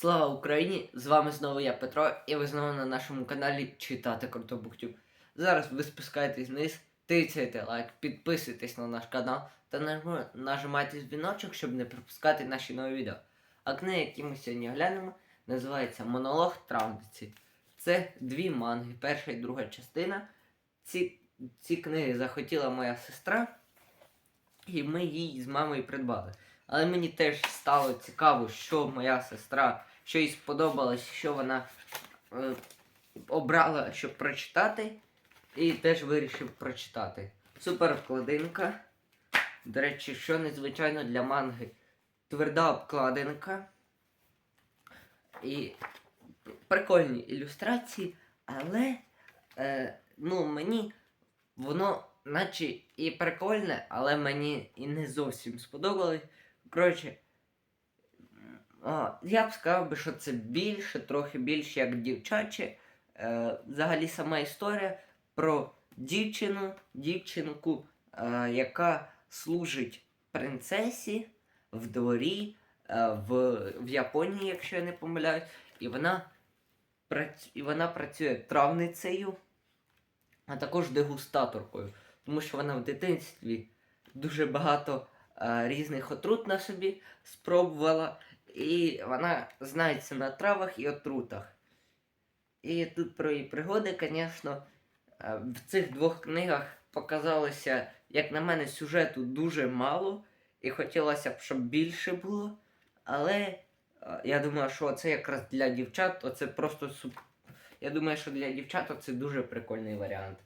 Слава Україні! З вами знову я Петро, і ви знову на нашому каналі Читати Круто Буктюб. Зараз ви спускаєтесь вниз, тицяйте лайк, підписуйтесь на наш канал та нажимайте дзвіночок, щоб не пропускати наші нові відео. А книга, які ми сьогодні глянемо, називається Монолог Травниці. Це дві манги, перша і друга частина. Ці, ці книги захотіла моя сестра, і ми її з мамою придбали. Але мені теж стало цікаво, що моя сестра, що їй сподобалось, що вона е, обрала, щоб прочитати. І теж вирішив прочитати. Супер вкладинка. До речі, що незвичайно для манги. Тверда обкладинка. І прикольні ілюстрації, але е, ну, мені воно наче і прикольне, але мені і не зовсім сподобалось. Коротше, я б сказав би, що це більше, трохи більше як дівчаче. Е, взагалі сама історія про дівчину, дівчинку, е, яка служить принцесі в дворі е, в, в Японії, якщо я не помиляюсь, і вона, і вона працює травницею, а також дегустаторкою, тому що вона в дитинстві дуже багато різних отрут на собі спробувала, і вона знається на травах і отрутах. І тут про її пригоди, звісно, е, в цих двох книгах показалося, як на мене, сюжету дуже мало, і хотілося б, щоб більше було. Але е, я думаю, що це якраз для дівчат, оце просто суп. Я думаю, що для дівчат це дуже прикольний варіант.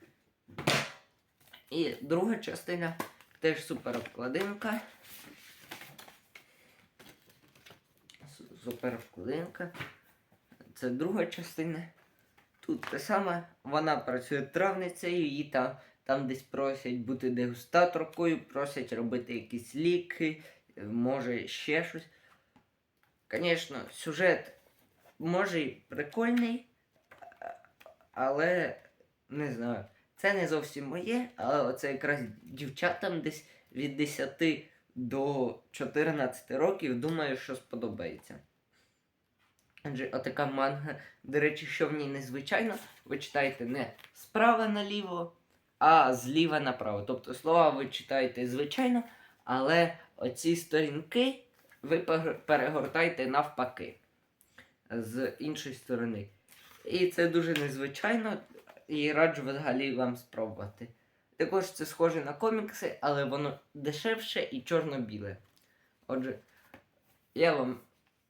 І друга частина теж супер обкладинка. Су- Супер. Це друга частина. Тут те саме, вона працює травницею, її там, там десь просять бути дегустаторкою, просять робити якісь ліки, е, може ще щось. Звісно, сюжет може і прикольний, але не знаю. Це не зовсім моє, але оце якраз дівчатам десь від 10 до 14 років думаю, що сподобається. Адже отака манга, до речі, що в ній незвичайно, ви читаєте не справа наліво, а зліва направо. Тобто слова ви читаєте звичайно, але оці сторінки ви перегортаєте навпаки з іншої сторони. І це дуже незвичайно, і раджу взагалі вам спробувати. Також це схоже на комікси, але воно дешевше і чорно-біле. Отже, я вам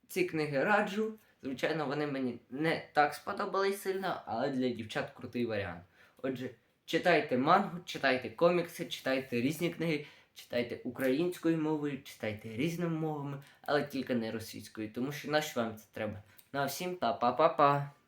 ці книги раджу. Звичайно, вони мені не так сподобались сильно, але для дівчат крутий варіант. Отже, читайте мангу, читайте комікси, читайте різні книги, читайте українською мовою, читайте різними мовами, але тільки не російською, тому що нащо вам це треба. Ну а всім па-па-па-па.